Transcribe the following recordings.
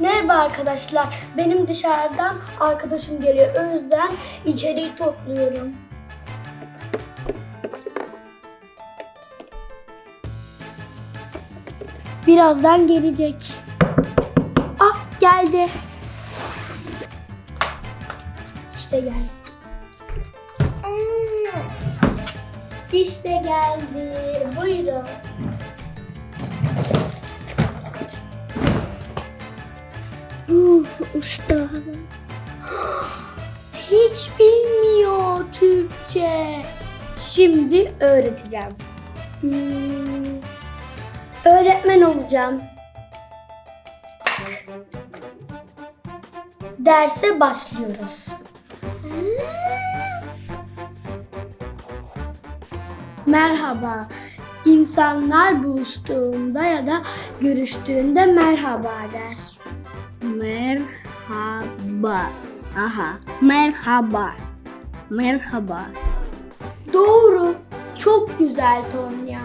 Merhaba arkadaşlar. Benim dışarıdan arkadaşım geliyor. O yüzden içeriği topluyorum. Birazdan gelecek. Ah geldi. İşte geldi. İşte geldi. Buyurun. Usta. Hiç bilmiyor Türkçe. Şimdi öğreteceğim. Hmm, öğretmen olacağım. Derse başlıyoruz. Merhaba. İnsanlar buluştuğunda ya da görüştüğünde merhaba der. Merhaba. Aha. Merhaba. Merhaba. Doğru. Çok güzel Tonya.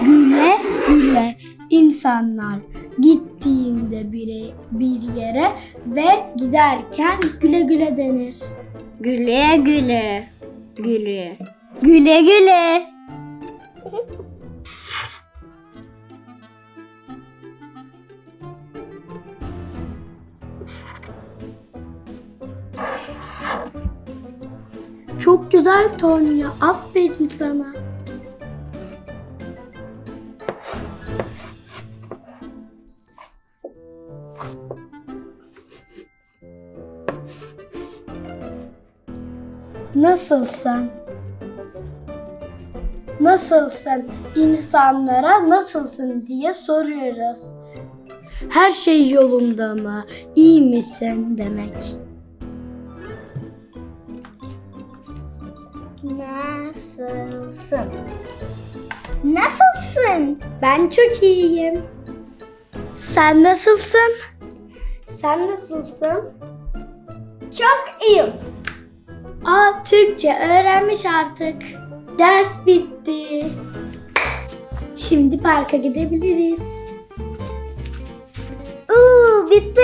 Güle güle insanlar gittiğinde bir, bir yere ve giderken güle güle denir. Güle güle. Güle. Güle güle. Çok güzel Tonya. Aferin sana. Nasılsın? Nasılsın? İnsanlara nasılsın diye soruyoruz. Her şey yolunda mı? İyi misin demek. Nasılsın? Nasılsın? Ben çok iyiyim. Sen nasılsın? Sen nasılsın? Çok iyiyim. Aa Türkçe öğrenmiş artık. Ders bitti. Şimdi parka gidebiliriz. Uuu bitti.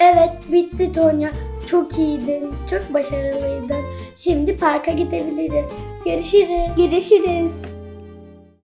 Evet bitti Tonya. Çok iyiydin. Çok başarılıydın. Şimdi parka gidebiliriz. Görüşürüz. Görüşürüz.